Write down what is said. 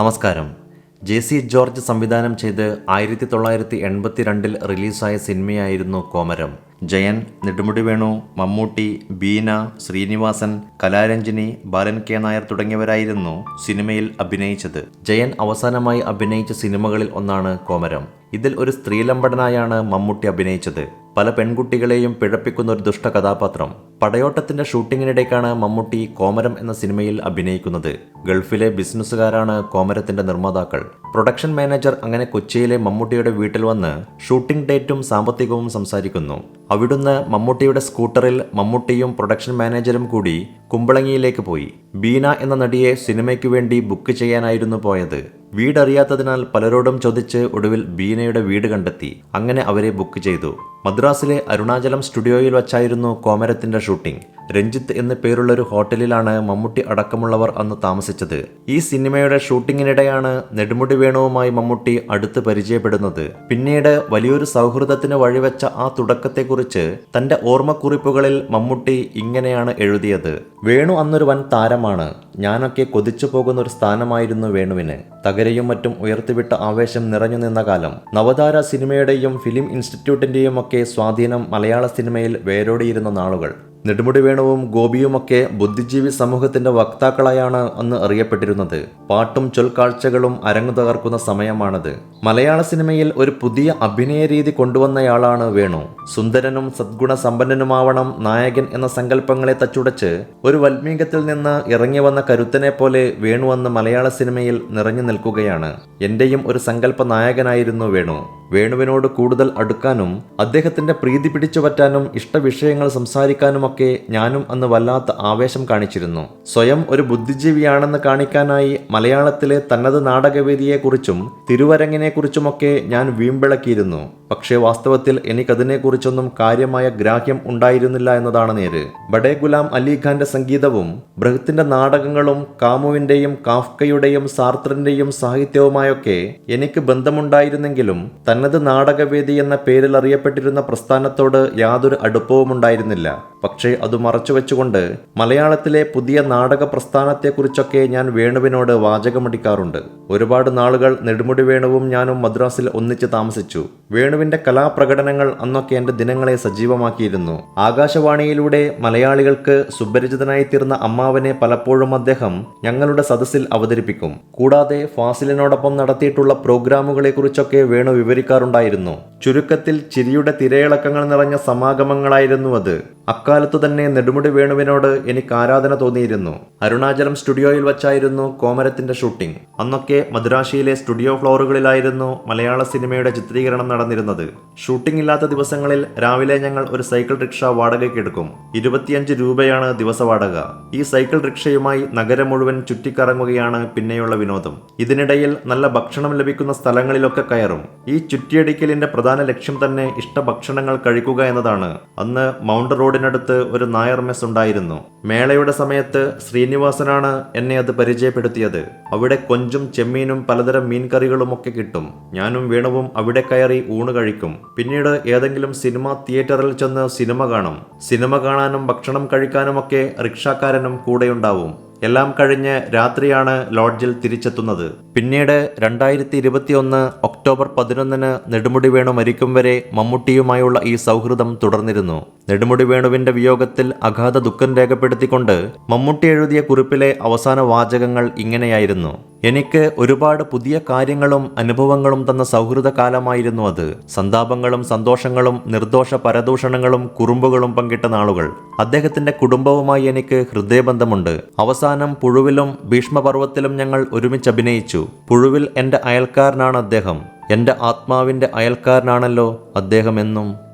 നമസ്കാരം. J C George സംവിധാനം ചെയ്ത് ആയിരത്തി തൊള്ളായിരത്തി എൺപത്തിരണ്ടിൽ റിലീസായ സിനിമയായിരുന്നു കോമരം. ജയൻ നെടുമുടി വേണു മമ്മൂട്ടി ബീന ശ്രീനിവാസൻ കലാരഞ്ജിനി ബാലൻ കെ നായർ തുടങ്ങിയവരായിരുന്നു സിനിമയിൽ അഭിനയിച്ചത്. ജയൻ അവസാനമായി അഭിനയിച്ച സിനിമകളിൽ ഒന്നാണ് കോമരം. ഇതിൽ ഒരു സ്ത്രീലമ്പടനായാണ് മമ്മൂട്ടി അഭിനയിച്ചത്. പല പെൺകുട്ടികളെയും പിഴപ്പിക്കുന്ന ഒരു ദുഷ്ട കഥാപാത്രം. പടയോട്ടത്തിന്റെ ഷൂട്ടിങ്ങിനിടയ്ക്കാണ് മമ്മൂട്ടി കോമരം എന്ന സിനിമയിൽ അഭിനയിക്കുന്നത്. ഗൾഫിലെ ബിസിനസ്സുകാരാണ് കോമരത്തിന്റെ നിർമ്മാതാക്കൾ. പ്രൊഡക്ഷൻ മാനേജർ അങ്ങനെ കൊച്ചിയിലെ മമ്മൂട്ടിയുടെ വീട്ടിൽ വന്ന് ഷൂട്ടിംഗ് ഡേറ്റും സാമ്പത്തികവും സംസാരിക്കുന്നു. അവിടുന്ന് മമ്മൂട്ടിയുടെ സ്കൂട്ടറിൽ മമ്മൂട്ടിയും പ്രൊഡക്ഷൻ മാനേജറും കൂടി കുമ്പളങ്ങിയിലേക്ക് പോയി. ബീന എന്ന നടിയെ സിനിമയ്ക്ക് വേണ്ടി ബുക്ക് ചെയ്യാനായിരുന്നു പോയത്. വീടറിയാത്തതിനാൽ പലരോടും ചോദിച്ച് ഒടുവിൽ ബീനയുടെ വീട് കണ്ടെത്തി. അങ്ങനെ അവരെ ബുക്ക് ചെയ്തു. മദ്രാസിലെ അരുണാചലം സ്റ്റുഡിയോയിൽ വച്ചായിരുന്നു കോമരത്തിന്റെ ഷൂട്ടിംഗ്. രഞ്ജിത്ത് എന്ന പേരുള്ള ഒരു ഹോട്ടലിലാണ് മമ്മൂട്ടി അടക്കമുള്ളവർ അന്ന് താമസിച്ചത്. ഈ സിനിമയുടെ ഷൂട്ടിങ്ങിനിടെയാണ് നെടുമുടി വേണുവുമായി മമ്മൂട്ടി അടുത്ത് പരിചയപ്പെടുന്നത്. പിന്നീട് വലിയൊരു സൗഹൃദത്തിന് വഴിവെച്ച ആ തുടക്കത്തെക്കുറിച്ച് തന്റെ ഓർമ്മക്കുറിപ്പുകളിൽ മമ്മൂട്ടി ഇങ്ങനെയാണ് എഴുതിയത്. വേണു അന്നൊരു വൻ താരമാണ്. ഞാനൊക്കെ കൊതിച്ചു പോകുന്ന ഒരു സ്ഥാനമായിരുന്നു വേണുവിന്. തകരയും മറ്റും ഉയർത്തിവിട്ട ആവേശം നിറഞ്ഞു നിന്ന കാലം. നവതാര സിനിമയുടെയും ഫിലിം ഇൻസ്റ്റിറ്റ്യൂട്ടിന്റെയും ഒക്കെ സ്വാധീനം മലയാള സിനിമയിൽ വേരോടിയിരുന്ന നാളുകൾ. നെടുമുടി വേണുവും ഗോപിയുമൊക്കെ ബുദ്ധിജീവി സമൂഹത്തിന്റെ വക്താക്കളായാണ് അന്ന് അറിയപ്പെട്ടിരുന്നത്. പാട്ടും ചൊൽക്കാഴ്ചകളും അരങ്ങു തകർക്കുന്ന സമയമാണത്. മലയാള സിനിമയിൽ ഒരു പുതിയ അഭിനയ രീതി കൊണ്ടുവന്നയാളാണ് വേണു. സുന്ദരനും സദ്ഗുണ സമ്പന്നനുമാവണം നായകൻ എന്ന സങ്കല്പങ്ങളെ തച്ചുടച്ച് ഒരു വൽമീകത്തിൽ നിന്ന് ഇറങ്ങി വന്ന കരുത്തനെ പോലെ വേണു അന്ന് മലയാള സിനിമയിൽ നിറഞ്ഞു നിൽക്കുകയാണ്. എന്റെയും ഒരു സങ്കല്പ നായകനായിരുന്നു വേണു. വേണുവിനോട് കൂടുതൽ അടുക്കാനും അദ്ദേഹത്തിന്റെ പ്രീതി പിടിച്ചു പറ്റാനും ഇഷ്ടവിഷയങ്ങൾ സംസാരിക്കാനുമൊക്കെ ഞാനും അന്ന് വല്ലാത്ത ആവേശം കാണിച്ചിരുന്നു. സ്വയം ഒരു ബുദ്ധിജീവിയാണെന്ന് കാണിക്കാനായി മലയാളത്തിലെ തനത് നാടകവേദിയെക്കുറിച്ചും തിരുവരങ്ങിനെക്കുറിച്ചുമൊക്കെ ഞാൻ വീമ്പിളക്കിയിരുന്നു. പക്ഷേ വാസ്തവത്തിൽ എനിക്കതിനെക്കുറിച്ചൊന്നും കാര്യമായ ഗ്രാഹ്യം ഉണ്ടായിരുന്നില്ല എന്നതാണ് നേര്. ബഡേ ഗുലാം അലിഖാന്റെ സംഗീതവും ബൃഹത്തിന്റെ നാടകങ്ങളും കാമുവിന്റെയും കാഫ്കയുടെയും സാർത്രന്റെയും സാഹിത്യവുമായൊക്കെ എനിക്ക് ബന്ധമുണ്ടായിരുന്നെങ്കിലും തനത് നാടകവേദി എന്ന പേരിൽ അറിയപ്പെട്ടിരുന്ന പ്രസ്ഥാനത്തോട് യാതൊരു അടുപ്പവും ഉണ്ടായിരുന്നില്ല പക്ഷേ അത് മറച്ചുവെച്ചുകൊണ്ട് മലയാളത്തിലെ പുതിയ നാടക പ്രസ്ഥാനത്തെക്കുറിച്ചൊക്കെ ഞാൻ വേണുവിനോട് വാചകമടിക്കാറുണ്ട്. ഒരുപാട് നാളുകൾ നെടുമുടി വേണുവും ഞാനും മദ്രാസിൽ ഒന്നിച്ച് താമസിച്ചു. വേണുവിന്റെ കലാപ്രകടനങ്ങൾ അന്നൊക്കെ എന്റെ ദിനങ്ങളെ സജീവമാക്കിയിരുന്നു. ആകാശവാണിയിലൂടെ മലയാളികൾക്ക് സുപരിചിതനായി തീർന്ന അമ്മാവനെ പലപ്പോഴും അദ്ദേഹം ഞങ്ങളുടെ സദസ്സിൽ അവതരിപ്പിക്കും. കൂടാതെ ഫാസിലിനോടൊപ്പം നടത്തിയിട്ടുള്ള പ്രോഗ്രാമുകളെക്കുറിച്ചൊക്കെ വേണു വിവരിക്കാറുണ്ടായിരുന്നു. ചുരുക്കത്തിൽ ചിരിയുടെ തിരയിളക്കങ്ങൾ നിറഞ്ഞ സമാഗമങ്ങളായിരുന്നു അത്. അക്കാലത്തു തന്നെ നെടുമുടി വേണുവിനോട് എനിക്ക് ആരാധന തോന്നിയിരുന്നു. അരുണാചലം സ്റ്റുഡിയോയിൽ വച്ചായിരുന്നു കോമരത്തിന്റെ ഷൂട്ടിംഗ്. അന്നൊക്കെ മദ്രാശിയിലെ സ്റ്റുഡിയോ ഫ്ലോറുകളിലായിരുന്നു മലയാള സിനിമയുടെ ചിത്രീകരണം നടന്നിരുന്നത്. ഷൂട്ടിംഗ് ഇല്ലാത്ത ദിവസങ്ങളിൽ രാവിലെ ഞങ്ങൾ ഒരു സൈക്കിൾ റിക്ഷ വാടകയ്ക്ക് എടുക്കും. ഇരുപത്തിയഞ്ച് രൂപയാണ് ദിവസ വാടക. ഈ സൈക്കിൾ റിക്ഷയുമായി നഗരം മുഴുവൻ ചുറ്റിക്കറങ്ങുകയാണ് പിന്നെയുള്ള വിനോദം. ഇതിനിടയിൽ നല്ല ഭക്ഷണം ലഭിക്കുന്ന സ്ഥലങ്ങളിലൊക്കെ കയറും. ഈ ചുറ്റിയടിക്കലിന്റെ പ്രധാന ലക്ഷ്യം തന്നെ ഇഷ്ടഭക്ഷണങ്ങൾ കഴിക്കുക എന്നതാണ്. അന്ന് മൗണ്ട് റോഡിനടുത്ത് ഒരു നായർ മെസ് ഉണ്ടായിരുന്നു. മേളയുടെ സമയത്ത് ശ്രീനിവാസനാണ് എന്നെ അത് പരിചയപ്പെടുത്തിയത്. അവിടെ കൊഞ്ചും ചെമ്മീനും പലതരം മീൻ കറികളും ഒക്കെ കിട്ടും. ഞാനും വീണവും അവിടെ കയറി ഊണ് കഴിക്കും. പിന്നീട് ഏതെങ്കിലും സിനിമ തിയേറ്ററിൽ ചെന്ന് സിനിമ കാണും. സിനിമ കാണാനും ഭക്ഷണം കഴിക്കാനുമൊക്കെ റിക്ഷാക്കാരനും കൂടെയുണ്ടാവും. എല്ലാം കഴിഞ്ഞ് രാത്രിയാണ് ലോഡ്ജിൽ തിരിച്ചെത്തുന്നത്. പിന്നീട് രണ്ടായിരത്തി ഇരുപത്തിയൊന്ന് ഒക്ടോബർ പതിനൊന്നിന് നെടുമുടി വേണു മരിക്കും വരെ മമ്മൂട്ടിയുമായുള്ള ഈ സൗഹൃദം തുടർന്നിരുന്നു. നെടുമുടി വേണുവിന്റെ വിയോഗത്തിൽ അഗാധ ദുഃഖം രേഖപ്പെടുത്തിക്കൊണ്ട് മമ്മൂട്ടി എഴുതിയ കുറിപ്പിലെ അവസാന വാചകങ്ങൾ ഇങ്ങനെയായിരുന്നു. എനിക്ക് ഒരുപാട് പുതിയ കാര്യങ്ങളും അനുഭവങ്ങളും തന്ന സൗഹൃദ കാലമായിരുന്നു അത്. സന്താപങ്ങളും സന്തോഷങ്ങളും നിർദോഷ പരദൂഷണങ്ങളും കുറുമ്പുകളും പങ്കിട്ട നാളുകൾ. അദ്ദേഹത്തിന്റെ കുടുംബവുമായി എനിക്ക് ഹൃദയബന്ധമുണ്ട്. അവസാനം പുഴുവിലും ഭീഷ്മപർവത്തിലും ഞങ്ങൾ ഒരുമിച്ച് അഭിനയിച്ചു. പുഴുവിൽ എന്റെ അയൽക്കാരനാണ് അദ്ദേഹം. എന്റെ ആത്മാവിന്റെ അയൽക്കാരനാണല്ലോ അദ്ദേഹം എന്നും